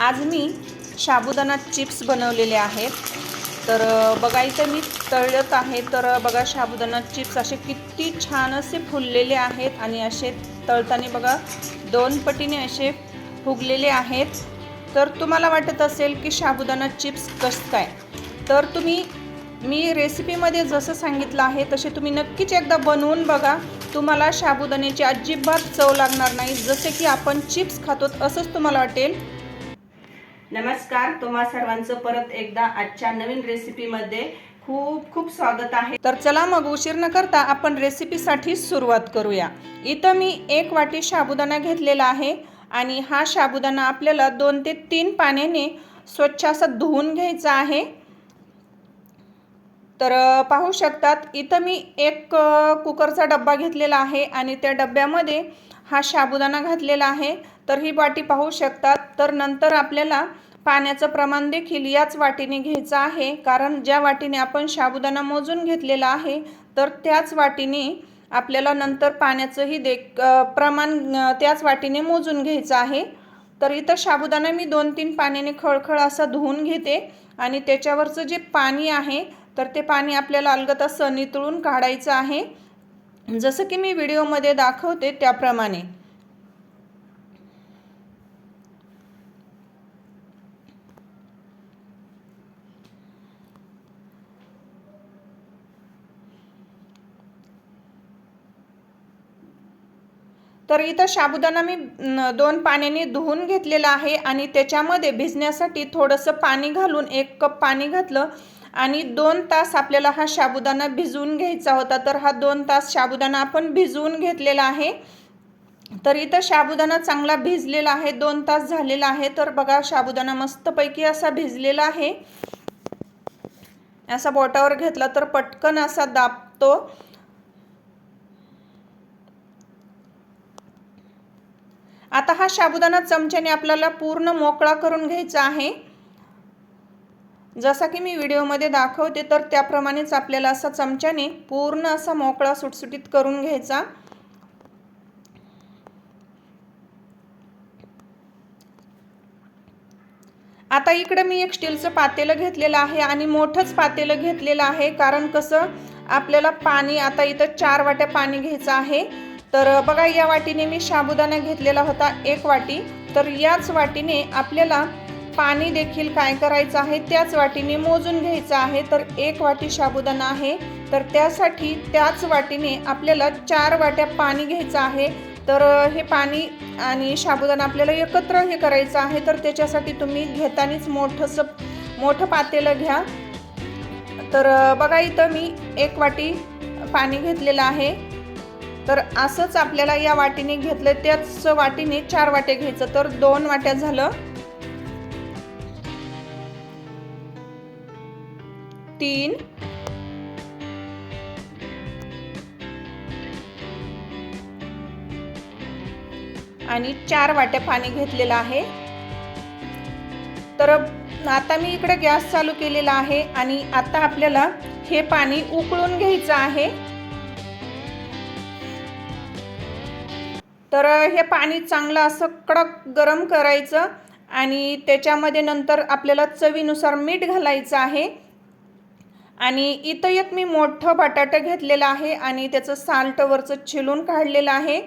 आज मी साबुदाणा चिप्स बनवलेले आहेत. तर बघा इथे मी तळत आहे तर बघा साबुदाणा चिप्स असे किती छान असे फुललेले आहेत आणि असे तळताना बघा दोन पटीने असे फुगलेले आहेत. तर तुम्हाला वाटत असेल की साबुदाणा चिप्स कसं काय? तर तुम्ही मी रेसिपीमध्ये जसं सांगितलं आहे तसे तुम्ही नक्कीच एकदा बनवून बघा. तुम्हाला साबुदाण्याची अजिबात चव लागणार नाही. जसे की आपण चिप्स खातो असंच तुम्हाला वाटेल. नमस्कार तुम्हा सर्वांचं परत एकदा आजच्या नवीन रेसिपीमध्ये खूप खूप स्वागत आहे. तर चला मग उशीर न करता आपण रेसिपीसाठी सुरुवात करूया. इथं मी एक वाटी साबुदाणा घेतलेला आहे आणि हा साबुदाणा आपल्याला दोन ते तीन पाण्याने स्वच्छ असा धुवून घ्यायचा आहे. तर पाहू शकतात इथं मी एक कुकरचा डब्बा घेतलेला आहे आणि त्या डब्यामध्ये हा साबुदाणा घातलेला आहे. तर ही वाटी पाहू शकतात तर नंतर आपल्याला पाण्याचं प्रमाण देखील याच वाटीने घ्यायचं आहे. कारण ज्या वाटीने आपण साबुदाणा मोजून घेतलेला आहे तर त्याच वाटीने आपल्याला नंतर पाण्याचंही दे प्रमाण त्याच वाटीने मोजून घ्यायचं आहे. तर इथं साबुदाणा मी दोन तीन पाण्याने खळखळ असा धुवून घेते आणि त्याच्यावरचं जे पाणी आहे तर ते पाणी आपल्याला अलगत असं नितळून काढायचं आहे. जसं की मी व्हिडिओमध्ये दाखवते त्याप्रमाणे. तर इथं साबुदाणा मी दोन पाण्याने धुवून घेतलेला आहे आणि त्याच्यामध्ये भिजण्यासाठी थोडंसं पाणी घालून एक कप पाणी घातलं आणि दोन तास आपल्याला हा साबुदाणा भिजवून घ्यायचा होता. तर हा दोन तास साबुदाणा आपण भिजवून घेतलेला आहे. तर इथं साबुदाणा चांगला भिजलेला आहे. दोन तास झालेला आहे. तर बघा साबुदाणा मस्तपैकी असा भिजलेला आहे. असा बोटावर घेतला तर पटकन असा दाबतो. आता हा साबुदाणा चमच्याने आपल्याला पूर्ण मोकळा करून घ्यायचा आहे. जसा की मी व्हिडिओमध्ये दाखवते तर त्याप्रमाणेच आपल्याला असा चमच्याने पूर्ण असा मोकळा सुटसुटीत करून घ्यायचा. आता इकडं मी एक स्टीलचं पातेलं घेतलेलं आहे आणि मोठंच पातेलं घेतलेलं आहे कारण कसं आपल्याला पाणी आता इथं चार वाट्या पाणी घ्यायचं आहे. तर बघा या वाटीने मी साबुदाणा घेतलेला होता एक वाटी. तर याच वाटीने आपल्याला पाणी देखील काय करायचं आहे त्याच वाटीने मोजून घ्यायचं आहे. तर एक वाटी साबुदाणा आहे. तर त्यासाठी त्याच वाटीने आपल्याला चार वाट्या पाणी घ्यायचं आहे. तर हे पाणी आणि साबुदाणा आपल्याला एकत्र हे करायचं आहे. तर त्याच्यासाठी तुम्ही घेतानीच मोठंसं मोठं पातेलं घ्या. तर बघा इथं मी एक वाटी पाणी घेतलेलं आहे. तर असंच आपल्याला या वाटीने घेतलं त्याच वाटीने चार वाटे घ्यायचं. तर दोन वाट्या झालं. तीन. आणि चार वाट्या पाणी घेतलेलं आहे. तर आता मी इकडे गॅस चालू केलेला आहे आणि आता आपल्याला हे पाणी उकळून घ्यायचं आहे. तर हे पाणी चांगलं असं कडक गरम करायचं आणि त्याच्यामध्ये नंतर आपल्याला चवीनुसार मीठ घालायचं आहे. आणि इथं एक मी मोठं बटाटा घेतलेलं आहे आणि त्याचं साल्टवरचं छिलून काढलेलं आहे.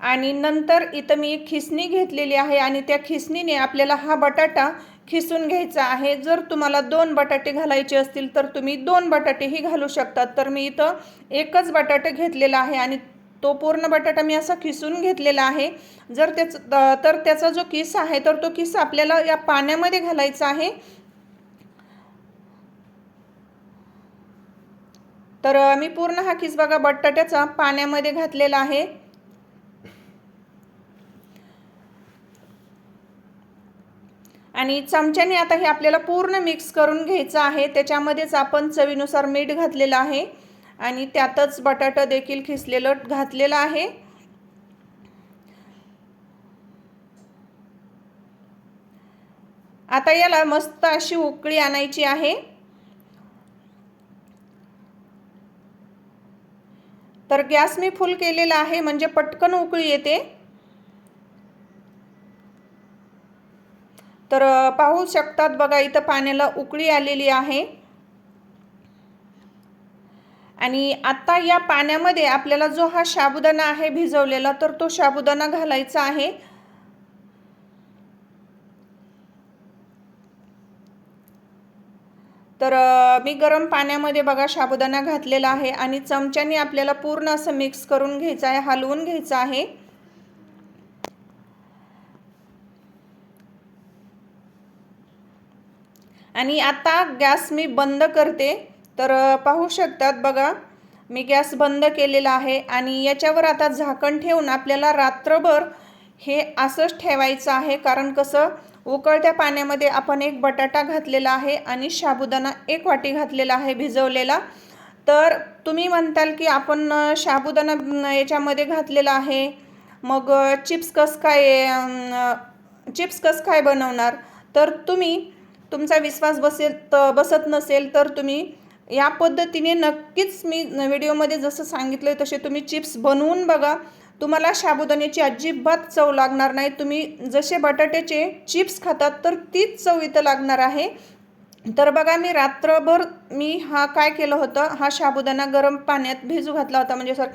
आणि नंतर इथं मी एक खिसणी घेतलेली आहे आणि त्या खिसणीने आपल्याला हा बटाटा खिसून घ्यायचा आहे. जर तुम्हाला दोन बटाटे घालायचे असतील तर तुम्ही दोन बटाटेही घालू शकतात तर मी इथं एकच बटाटे घेतलेला आहे आणि तो पूर्ण बटाटा मी असा खिसून घेतलेला आहे. जर त्याच तर त्याचा जो किस आहे तर तो किस आपल्याला या पाण्यामध्ये घालायचा आहे. तर मी पूर्ण हा किस बघा बटाट्याचा पाण्यामध्ये घातलेला आहे. आणि चमच्याने आता हे आपल्याला पूर्ण मिक्स करून घ्यायचं आहे. त्याच्यामध्येच आपण चवीनुसार मीठ घातलेलं आहे. आणि त्यातच बटाटा देखील खिसलेलं घातलेलं आहे. आता याला मस्त अशी उकळी आणायची आहे. तर गॅस मी फुल केलेला आहे म्हणजे पटकन उकळी येते. तर पाहू शकतात बघा इथं पाण्याला उकळी आलेली आहे. आणि आता या पाण्यामध्ये आपल्याला जो हा साबुदाणा आहे भिजवलेला तर तो साबुदाणा घालायचा आहे. तर मी गरम पाण्यामध्ये बघा साबुदाणा घातलेला आहे आणि चमच्याने आपल्याला पूर्ण असं मिक्स करून घ्यायचं आहे हलवून घ्यायचं आहे. आणि आता गॅस मी बंद करते. तर पाहू शकतात बघा मी गॅस बंद केलेला आहे आणि याच्यावर आता झाकण ठेवून आपल्याला रात्रभर हे असंच ठेवायचं आहे. कारण कसं उकळत्या पाण्यामध्ये आपण एक बटाटा घातलेला आहे आणि साबुदाणा एक वाटी घातलेला आहे भिजवलेला. तर तुम्ही म्हणताल की आपण अ, साबुदाणा याच्यामध्ये घातलेला आहे. मग चिप्स कसं काय चिप्स कसं काय बनवणार? तर तुम्ही तुमचा विश्वास बसेल बसत नसेल तर तुम्ही या पद्धतीने नक्कीच मी व्हिडिओमध्ये जसं सांगितलं आहे तसे तुम्ही चिप्स बनवून बघा. तुम्हाला साबुदाण्याची अजिबात चव लागणार नाही. तुम्ही जसे बटाट्याचे चिप्स खातात तर तीच चव इथं लागणार आहे. तर बघा मी रात्रभर मी हा काय केलं होतं हा साबुदाणा गरम पाण्यात भिजू घातला होता. म्हणजे सर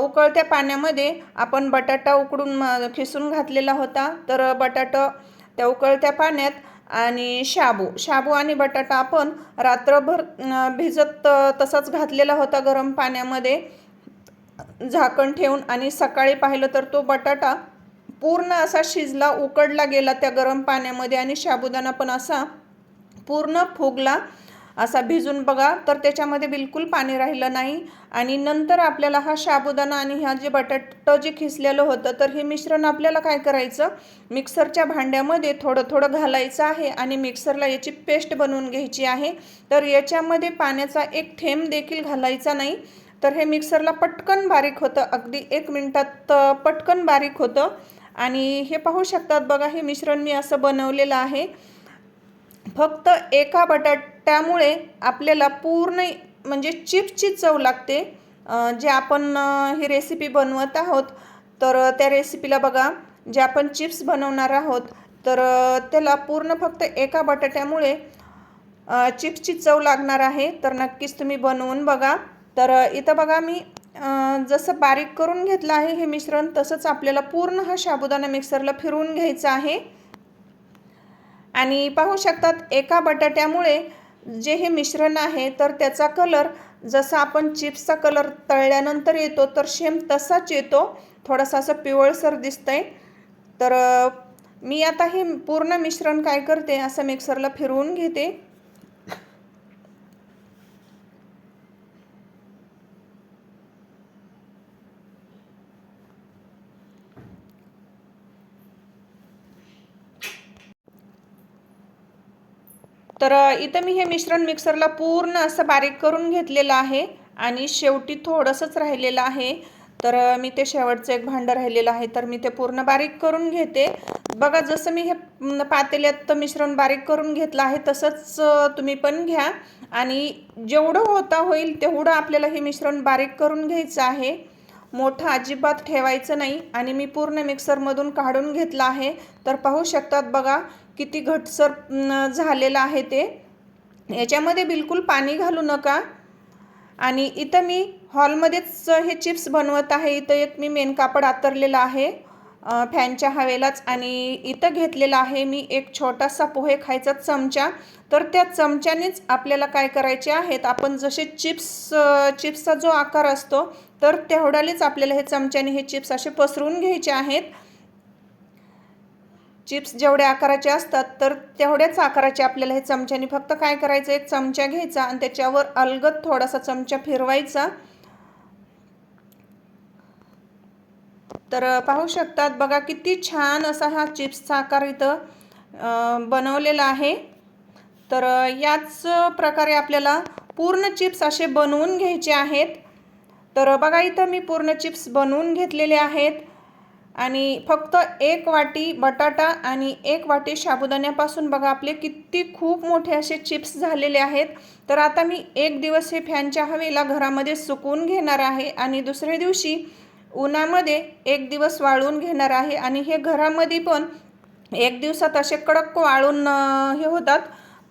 उकळत्या पाण्यामध्ये आपण बटाटा उकडून खिसून घातलेला होता. तर बटाटा त्या उकळत्या पाण्यात आणि शाबू. शाबू आणि बटाटा आपण रात्रभर भिजत तसाच घातलेला होता गरम पाण्यामध्ये. झाकण ठेवून आणि सकाळी पाहिलं तर तो बटाटा पूर्ण असा शिजला उकडला गेला त्या गरम पाण्यामध्ये आणि साबुदाणा पण असा पूर्ण फुगला. असा भिजून बघा तर त्याच्यामध्ये बिलकुल पाणी राहिलं नाही. आणि नंतर आपल्याला हा साबुदाणा आणि ह्या जे बटाटं जे खिसलेलं होतं तर हे मिश्रण आपल्याला काय करायचं? मिक्सरच्या भांड्यामध्ये थोडं थोडं घालायचं आहे आणि मिक्सरला याची पेस्ट बनवून घ्यायची आहे. तर याच्यामध्ये पाण्याचा एक थेंब देखील घालायचा नाही. तर हे मिक्सरला पटकन बारीक होतं. अगदी एक मिनटात पटकन बारीक होतं. आणि हे पाहू शकतात बघा हे मिश्रण मी असं बनवलेलं आहे. फक्त एका बटाट त्यामुळे आपल्याला पूर्ण म्हणजे चिप्सची चव लागते. जे आपण ही रेसिपी बनवत आहोत तर त्या रेसिपीला बघा. जे आपण चिप्स बनवणार आहोत तर त्याला पूर्ण फक्त एका बटाट्यामुळे चिप्सची चव लागणार आहे. तर नक्कीच तुम्ही बनवून बघा. तर इथं बघा मी जसं बारीक करून घेतलं आहे हे मिश्रण तसंच आपल्याला पूर्ण हा साबुदाणा मिक्सरला फिरवून घ्यायचा आहे. आणि पाहू शकतात एका बटाट्यामुळे जे हे मिश्रण आहे तर त्याचा कलर जसा आपण चिप्सचा कलर तळल्यानंतर येतो तर शेम तसाच येतो. थोडासा असं पिवळसर दिसतंय. तर मी आता हे पूर्ण मिश्रण काय करते असं मिक्सरला फिरवून घेते. तर इथं मी हे मिश्रण मिक्सरला पूर्ण असं बारीक करून घेतलेलं आहे आणि शेवटी थोडंसंच राहिलेलं आहे. तर मी ते शेवटचं एक भांडं राहिलेलं आहे तर मी ते पूर्ण बारीक करून घेते. बघा जसं मी हे पातेल्यात मिश्रण बारीक करून घेतलं आहे तसंच तुम्ही पण घ्या. आणि जेवढं होता होईल तेवढं आपल्याला हे मिश्रण बारीक करून घ्यायचं आहे. मोठं अजिबात ठेवायचं नाही आणि मी पूर्ण मिक्सरमधून काढून घेतलं आहे. तर पाहू शकतात बघा किती घटसर झालेलं आहे ते. याच्यामध्ये बिलकुल पाणी घालू नका. आणि इथं मी हॉलमध्येच हे चिप्स बनवत आहे. इथं एक मी मेन कापड आतरलेलं आहे फॅनच्या हवेलाच. आणि इथं घेतलेला आहे मी एक छोटासा पोहे खायचा चमचा. तर त्या चमच्यानेच आपल्याला काय करायचे आहेत? आपण जसे चिप्स चिप्सचा जो आकार असतो तर तेवढ्यालेच आपल्याला हे चमच्याने हे चिप्स असे पसरून घ्यायचे आहेत. चिप्स जेवढ्या आकाराचे असतात तर तेवढ्याच आकाराचे आपल्याला हे चमच्याने फक्त काय करायचं एक चमचा घ्यायचा आणि त्याच्यावर अलगद थोडासा चमचा फिरवायचा. तर पाहू शकतात बघा किती छान असा हा चिप्सचा आकार इथं बनवलेला आहे. तर याच प्रकारे आपल्याला पूर्ण चिप्स असे बनवून घ्यायचे आहेत. तर बघा इथं मी पूर्ण चिप्स बनवून घेतलेले आहेत. आणि फक्त एक वाटी बटाटा आणि एक वाटी साबुदाण्यापासून बघा आपले किती खूप मोठे असे चिप्स झालेले आहेत. तर आता मी एक दिवस हे फॅनच्या हवेला घरामध्ये सुकवून घेणार आहे आणि दुसऱ्या दिवशी उन्हामध्ये एक दिवस वाळून घेणार आहे. आणि हे घरामध्ये पण एक दिवसात असे कडक वाळून हे होतात.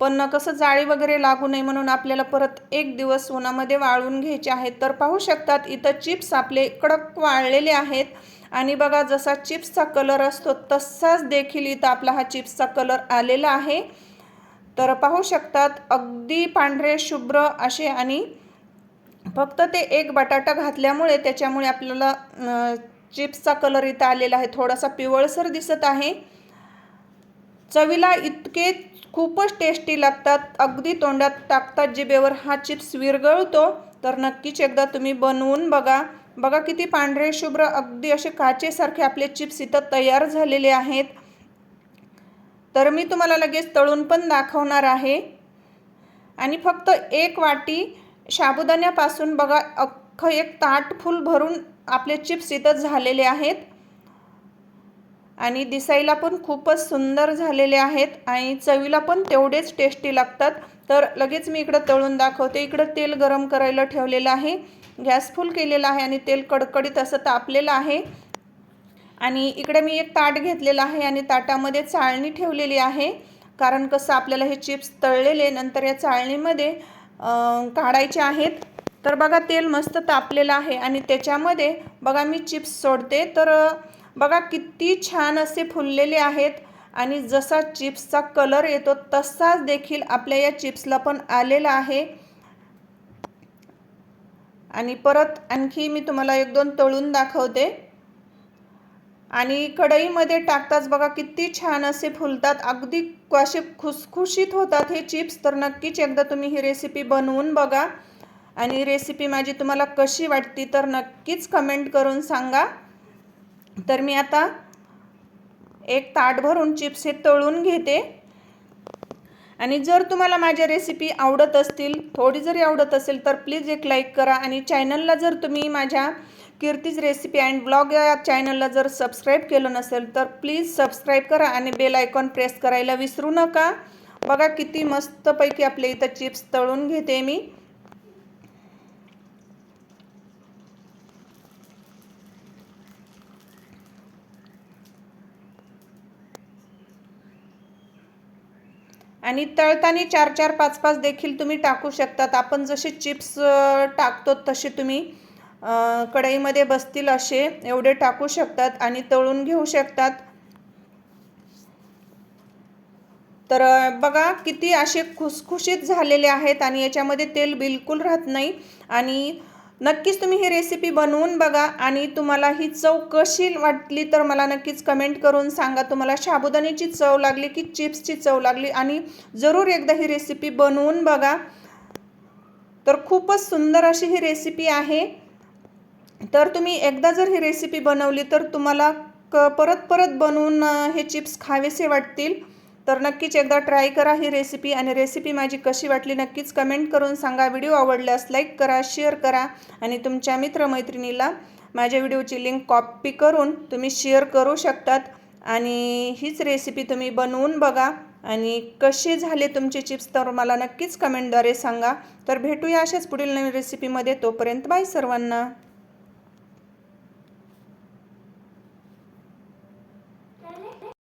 पण कसं जाळी वगैरे लागू नये म्हणून आपल्याला परत एक दिवस उन्हामध्ये वाळून घ्यायचे आहेत. तर पाहू शकतात इथं चिप्स आपले कडक वाळलेले आहेत. आणि बघा जसा चिप्सचा कलर असतो तसाच देखील इथं आपला हा चिप्सचा कलर आलेला आहे. तर पाहू शकतात अगदी पांढरे शुभ्र असे आणि फक्त ते एक बटाटा घातल्यामुळे त्याच्यामुळे आपल्याला चिप्सचा कलर इथं आलेला आहे. थोडासा पिवळसर दिसत आहे. चवीला इतके खूपच टेस्टी लागतात. अगदी तोंडात टाकतात जिभेवर. हा चिप्स विरगळतो तर नक्कीच एकदा तुम्ही बनवून बघा. बघा किती पांढरे शुभ्र अगदी असे काचेसारखे आपले चिप्स इथं तयार झालेले आहेत. तर मी तुम्हाला लगेच तळून पण दाखवणार आहे. आणि फक्त एक वाटी साबुदाण्यापासून बघा अख्खं एक ताट फुल भरून आपले चिप्स इथं झालेले आहेत. आणि दिसायला पण खूपच सुंदर झालेले आहेत आणि चवीला पण तेवढेच टेस्टी लागतात. तर लगेच मी इकडं तळून दाखवते. इकडं तेल गरम करायला ठेवलेलं आहे. गॅस फुल केलेला आहे आणि तेल कडकडीत असं तापलेलं आहे. आणि इकडे मी एक ताट घेतलेलं आहे आणि ताटामध्ये चाळणी ठेवलेली आहे. कारण कसं आपल्याला हे चिप्स तळलेले नंतर या चाळणीमध्ये काढायचे आहेत. तर बघा तेल मस्त तापलेलं आहे आणि त्याच्यामध्ये बघा मी चिप्स सोडते. तर बघा किती छान असे फुललेले आहेत आणि जसा चिप्सचा कलर येतो तसाच देखील आपल्या या चिप्सला पण आलेला आहे. आणि परत आणखी मी तुम्हाला एक दोन तळून दाखवते. आणि कढईमध्ये टाकताच बघा किती छान असे फुलतात. अगदी असे खुसखुशीत होतात हे चिप्स. तर नक्कीच एकदा तुम्ही ही रेसिपी बनवून बघा. आणि रेसिपी माझी तुम्हाला कशी वाटती तर नक्कीच कमेंट करून सांगा. तर मी आता एक ताट भरून चिप्स हे तळून घेते. आणि जर तुम्हाला माझ्या रेसिपी आवडत असतील थोडी जरी आवडत असेल तर प्लीज एक लाईक करा. आणि चॅनलला जर तुम्ही माझ्या कीर्तीज रेसिपी अँड ब्लॉग या चॅनलला जर सबस्क्राईब केलं नसेल तर प्लीज सबस्क्राईब करा आणि बेल आयकॉन प्रेस करायला विसरू नका. बघा किती मस्तपैकी आपल्या इथं चिप्स तळून घेते मी. आणि तळताना चार चार पाच पाच देखील तुम्ही टाकू शकतात. आपण जसे चिप्स टाकतो तसे तुम्ही कढईमध्ये बसतील असे एवढे टाकू शकतात आणि तळून घेऊ शकतात. तर बघा किती असे खुसखुशीत झालेले आहेत आणि याच्यामध्ये तेल बिलकुल राहत नाही. आणि नक्कीच तुम्ही ही रेसिपी बनवून बघा आणि तुम्हाला ही चव कशी वाटली तर मला नक्कीच कमेंट करून सांगा. तुम्हाला साबुदाण्याची चव लागली की चिप्सची चव लागली आणि जरूर एकदा ही रेसिपी बनवून बघा. तर खूपच सुंदर अशी ही रेसिपी आहे. तर तुम्ही एकदा जर ही रेसिपी बनवली तर तुम्हाला क परत परत बनवून हे चिप्स खावेसे वाटतील. तर नक्कीच एकदा ट्राय करा ही रेसिपी आणि रेसिपी माझी कशी वाटली नक्कीच कमेंट करून सांगा. व्हिडिओ आवडल्यास लाईक करा शेअर करा आणि तुमच्या मित्रमैत्रिणीला माझ्या व्हिडिओची लिंक कॉपी करून तुम्ही शेअर करू शकतात. आणि हीच रेसिपी तुम्ही बनवून बघा आणि कसे झाले तुमचे चिप्स तर मला नक्कीच कमेंटद्वारे सांगा. तर भेटूया अशाच पुढील नवीन रेसिपीमध्ये. तोपर्यंत बाय सर्वांना.